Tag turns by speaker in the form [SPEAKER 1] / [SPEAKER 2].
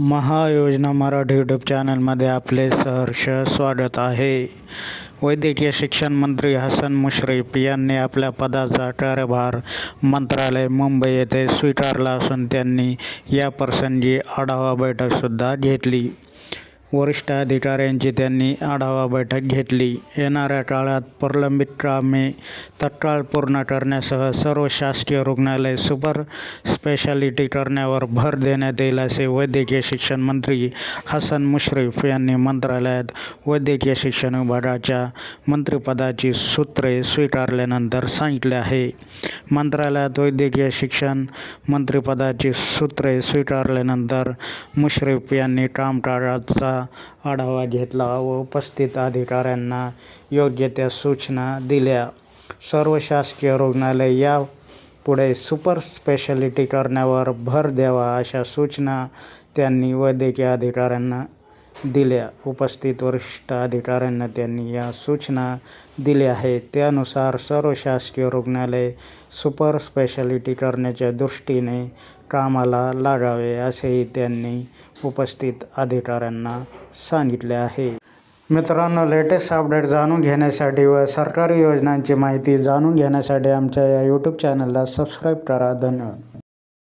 [SPEAKER 1] महायोजना Marathi YouTube चॅनलमध्ये आपले सहर्ष स्वागत आहे. वैद्यकीय शिक्षण मंत्री हसन मुश्रीफ यांनी आपल्या पदाचा कार्यभार मंत्रालय मुंबई येथे स्वीकारला असून त्यांनी याप्रसंगी आढावा बैठकसुद्धा घेतली. वरिष्ठ अधिकाऱ्यांची त्यांनी आढावा बैठक घेतली. येणाऱ्या काळात प्रलंबित कामे तत्काळ पूर्ण करण्यासह सर्व शासकीय रुग्णालय सुपर स्पेशालिटी करण्यावर भर देण्यात येईल असे वैद्यकीय शिक्षण मंत्री हसन मुश्रीफ यांनी मंत्रालयात वैद्यकीय शिक्षण विभागाच्या मंत्रिपदाची सूत्रे स्वीकारल्यानंतर सांगितले आहे. मंत्रालयात वैद्यकीय शिक्षण मंत्रिपदाची सूत्रे स्वीकारल्यानंतर मुश्रीफ यांनी कामकाजाचा आढावा घेतला व उपस्थित अधिकाऱ्यांना योग्य त्या सूचना दिल्या. सर्व शासकीय रुग्णालय या पुढे सुपर स्पेशालिटी करण्यावर भर द्यावा अशा सूचना त्यांनी वैद्यकीय अधिकाऱ्यांना दिल्या. उपस्थित वरिष्ठ अधिकाऱ्यांना त्यांनी या सूचना दिल्या आहेत. त्यानुसार सर्व शासकीय रुग्णालय सुपर स्पेशालिटी करण्याच्या दृष्टीने कामाला लागावे असेही त्यांनी उपस्थित अधिकाऱ्यांना सांगितले आहे. मित्रांनो लेटेस्ट अपडेट जाणून घेण्यासाठी व सरकारी योजनांची माहिती जाणून घेण्यासाठी आमच्या या यूट्यूब चॅनलला सबस्क्राईब करा. धन्यवाद.